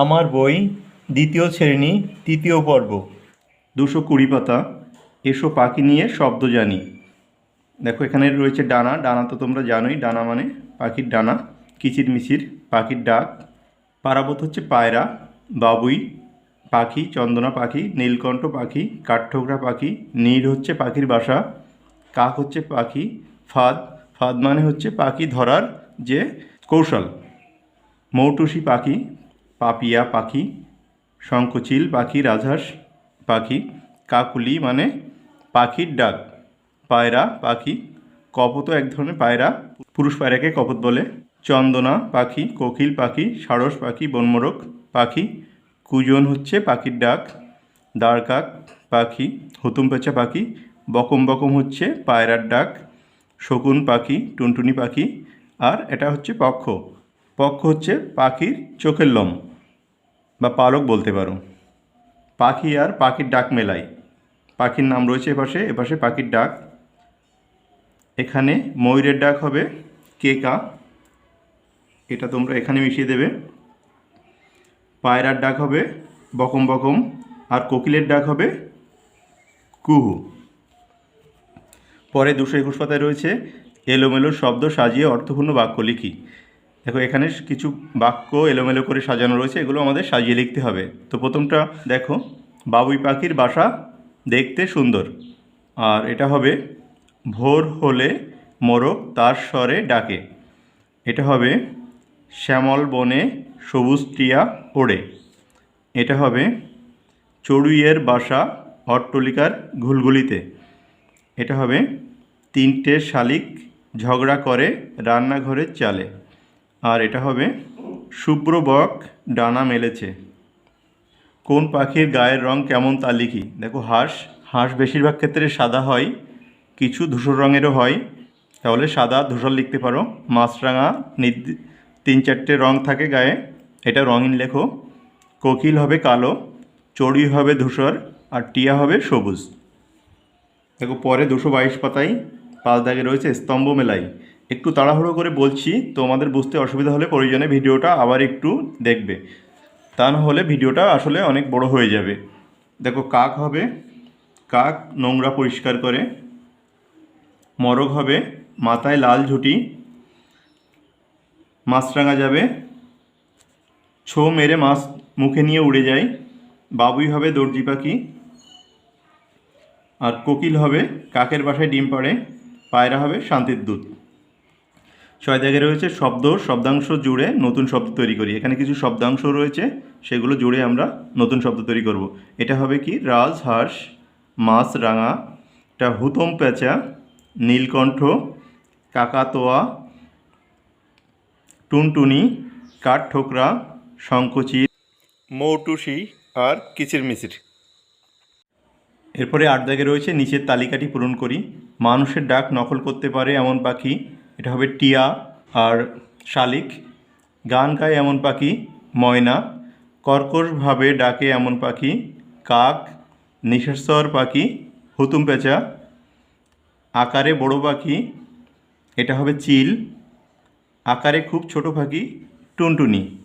আমার বই, দ্বিতীয় শ্রেণি, তৃতীয় পর্ব। দুশো কুড়ি পাতা। এসো পাখি নিয়ে শব্দ জানি। দেখো, এখানে রয়েছে ডানা। ডানা তো তোমরা জানোই। ডানা মানে পাখির ডানা, কিচির মিচির, পাখির ডাক। পারাবত হচ্ছে পায়রা, বাবুই, পাখি, চন্দনা পাখি, নীলকণ্ঠ পাখি, কাঠঠোকরা পাখি নীর হচ্ছে পাখির বাসা, কাক হচ্ছে পাখি, ফাদ। ফাদ মানে হচ্ছে পাখি ধরার যে কৌশল। মৌটুসি পাখি পাপিয়া পাখি, শঙ্খচিল পাখি, রাজহাঁস পাখি, কাকুলি মানে পাখির ডাক, পায়রা পাখি কপত এক ধরনের পায়রা, পুরুষ পায়রাকে কপত বলে, চন্দনা পাখি, কোকিল পাখি, সারস পাখি বনমোরক পাখি, কুজন হচ্ছে পাখির ডাক দাঁড়কাক পাখি, হুতুম পেঁচা পাখি, বকম বকম হচ্ছে পায়রার ডাক, শকুন পাখি, টুনটুনি পাখি, আর এটা হচ্ছে পক্ষ পক্ষ হচ্ছে পাখির চোখের লম। বা পালক বলতে পারো। পাখি আর পাখির ডাক মেলাই। পাখির নাম রয়েছে এপাশে এপাশে পাখির ডাক। এখানে ময়ূরের ডাক হবে কেকা এটা তোমরা এখানে মিশিয়ে দেবে। পায়রার ডাক হবে, বকম বকম। আর কোকিলের ডাক হবে, কুহু। পরে দুশো একুশ পাতায় রয়েছে, এলোমেলো শব্দ সাজিয়ে অর্থপূর্ণ বাক্য লিখি। দেখো, এখানে কিছু বাক্য এলোমেলো করে সাজানো রয়েছে, এগুলো আমাদের সাজিয়ে লিখতে হবে। তো প্রথমটা দেখো, বাবুই পাখির বাসা দেখতে সুন্দর। আর এটা হবে, ভোর হলে মোরগ তার স্বরে ডাকে। এটা হবে, শ্যামল বনে সবুজ টিয়া ওড়ে এটা হবে, চড়ুইয়ের বাসা অট্টলিকার ঘুলগুলিতে এটা হবে, তিনটে শালিক ঝগড়া করে রান্নাঘরের চালে। আর এটা হবে শুভ্র বক ডানা মেলেছে। কোন পাখির গায়ের রং কেমন তা লিখি। দেখো হাঁস হাঁস বেশিরভাগ ক্ষেত্রে সাদা হয়, কিছু ধূসর রঙেরও হয়। তাহলে সাদা ধূসর লিখতে পারো। মাছরাঙা তিন চারটে রং থাকে গায়ে। এটা রঙিন লেখো। কোকিল হবে কালো চড়ুই হবে ধূসর, আর টিয়া হবে সবুজ। দেখো পরে দুশো বাইশ পাতায় পাঁচ দাগে রয়েছে স্তম্ভ মেলাই। একটু তাড়াহুড়ো করে বলছি, তোমাদের বুঝতে অসুবিধা হলে প্রয়োজনে ভিডিওটা আবার একটু দেখবে। তা না হলে ভিডিওটা আসলে অনেক বড় হয়ে যাবে। দেখো, কাক হবে, কাক নোংরা পরিষ্কার করে, মরগ হবে, মাথায় লাল ঝুঁটি, মাছরাঙা যাবে, ছো মেরে মাছ মুখে নিয়ে উড়ে যায়, বাবুই হবে দর্জি পাখি, আর কোকিল হবে, কাকের বাসায় ডিম পাড়ে, পায়রা হবে শান্তির দূত ছয় জায়গায় রয়েছে শব্দ, শব্দাংশ জুড়ে নতুন শব্দ তৈরি করি। এখানে কিছু শব্দাংশ রয়েছে, সেগুলো জুড়ে আমরা নতুন শব্দ তৈরি করব। এটা হবে কি? রাজহাঁস মাছ, রাঙা। এটা হুতম, পেঁচা, নীলকণ্ঠ, কাকাতোয়া, টুনটুনি, কাঠ ঠোকরা শঙ্কচির মৌটুসি আর কিচিরমিচির। এরপরে আট দাগে রয়েছে, নিচের তালিকাটি পূরণ করি। মানুষের ডাক নকল করতে পারে এমন পাখি এটা হবে টিয়া আর শালিক। গান গায় এমন পাখি, ময়না। কর্কশভাবে ডাকে এমন পাখি, কাক। নিঃস্বর পাখি, হুতুম পেঁচা। আকারে বড় পাখি, এটা হবে চিল। আকারে খুব ছোট পাখি, টুনটুনি।